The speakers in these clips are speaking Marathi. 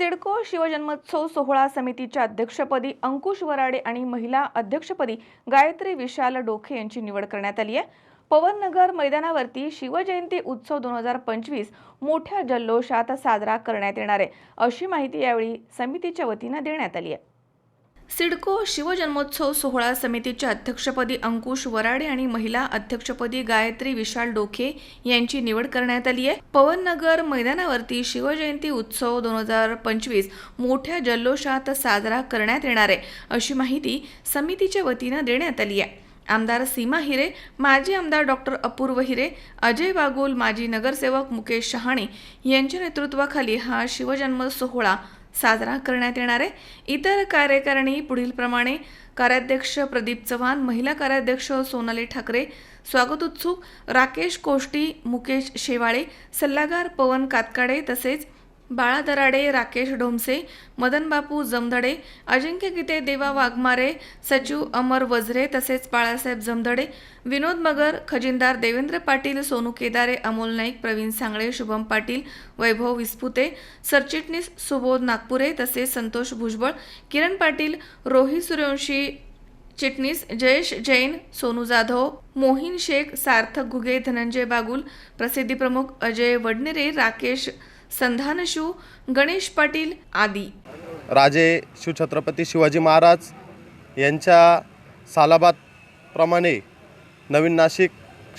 सिडको शिवजन्मोत्सव सोहळा समितीच्या अध्यक्षपदी अंकुश वराडे आणि महिला अध्यक्षपदी गायत्री विशाल डोखे यांची निवड करण्यात आली आहे. पवननगर मैदानावरती शिवजयंती उत्सव दोन हजार पंचवीस मोठ्या जल्लोषात साजरा करण्यात येणार आहे अशी माहिती यावेळी समितीच्या वतीनं देण्यात आली आहे. सिडको शिवजन्मोत्सव सोहळा समितीच्या अध्यक्षपदी अंकुश वराडे आणि महिला अध्यक्षपदी गायत्री विशाल डोके यांची निवड करण्यात आली आहे. पवननगर मैदानावरती शिवजयंती उत्सव दोन हजार पंचवीस मोठ्या जल्लोषात साजरा करण्यात येणार आहे अशी माहिती समितीच्या वतीनं देण्यात आली आहे. आमदार सीमा हिरे माजी आमदार डॉक्टर अपूर्व हिरे अजय बागुल माजी नगरसेवक मुकेश शहाणे यांच्या नेतृत्वाखाली हा शिवजन्म सोहळा साजरा करण्यात येणार आहे. इतर कार्यकारिणी पुढीलप्रमाणे कार्याध्यक्ष प्रदीप चव्हाण महिला कार्याध्यक्ष सोनाली ठाकरे स्वागत उत्सुक राकेश कोष्टी मुकेश शेवाळे सल्लागार पवन कातकाडे तसेच बाळा दराडे राकेश ढोमसे मदन बापू जमदडे अजिंक्य गीते देवा वाघमारे सचिव अमर वझरे तसेच बाळासाहेब जमदडे विनोद मगर खजिनदार देवेंद्र पाटील सोनू केदारे अमोल नाईक प्रवीण सांगळे शुभम पाटील वैभव विस्पुते सरचिटणीस सुबोध नागपुरे तसेच संतोष भुजबळ किरण पाटील रोहित सूर्यवंशी चिटणीस जयेश जैन सोनू जाधव मोहिन शेख सार्थक घुगे धनंजय बागुल प्रसिद्धी प्रमुख अजय वडनेरे राकेश संधानशू गणेश पाटील आदी. राजे शिवछत्रपती शिवाजी महाराज यांच्या सालाबादप्रमाणे नवीन नाशिक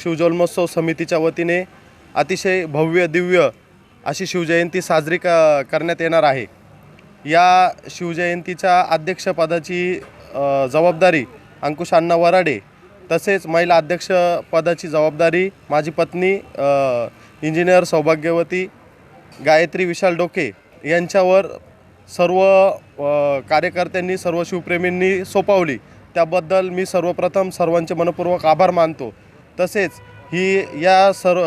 शिवजन्मोत्सव समितीच्या वतीने अतिशय भव्य दिव्य अशी शिवजयंती साजरी क करण्यात येणार आहे. या शिवजयंतीच्या अध्यक्षपदाची जबाबदारी अंकुश अण्णा वराडे तसेच महिला अध्यक्षपदाची जबाबदारी माझी पत्नी इंजिनियर सौभाग्यवती गायत्री विशाल डोके यांच्यावर सर्व कार्यकर्त्यांनी सर्व शिवप्रेमींनी सोपवली. त्याबद्दल मी सर्वप्रथम सर्वांचे मनपूर्वक आभार मानतो. तसेच ही या सर्व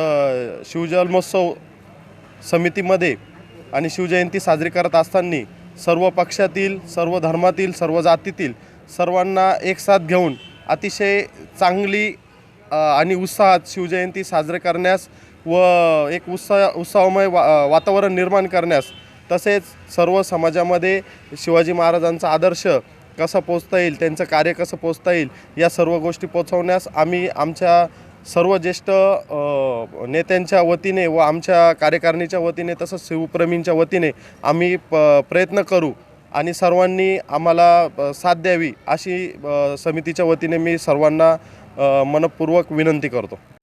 शिवजन्मोत्सव समितीमध्ये आणि शिवजयंती साजरी करत असताना सर्व पक्षातील सर्व धर्मातील सर्व जातीतील सर्वांना एक साथ घेऊन अतिशय चांगली आणि उत्साहात शिवजयंती साजरी करण्यास व एक उत्साह उत्साहमय वा वातावरण निर्माण करण्यास तसेच सर्व समाजामध्ये शिवाजी महाराजांचा आदर्श कसा पोचता येईल त्यांचं कार्य कसं पोचता येईल या सर्व गोष्टी पोचवण्यास आम्ही आमच्या सर्व ज्येष्ठ नेत्यांच्या वतीने व आमच्या कार्यकारिणीच्या वतीने तसंच शिवप्रेमींच्या वतीने आम्ही प प्रयत्न करू आणि सर्वांनी आम्हाला साथ द्यावी अशी समितीच्या वतीने मी सर्वांना मनपूर्वक विनंती करतो.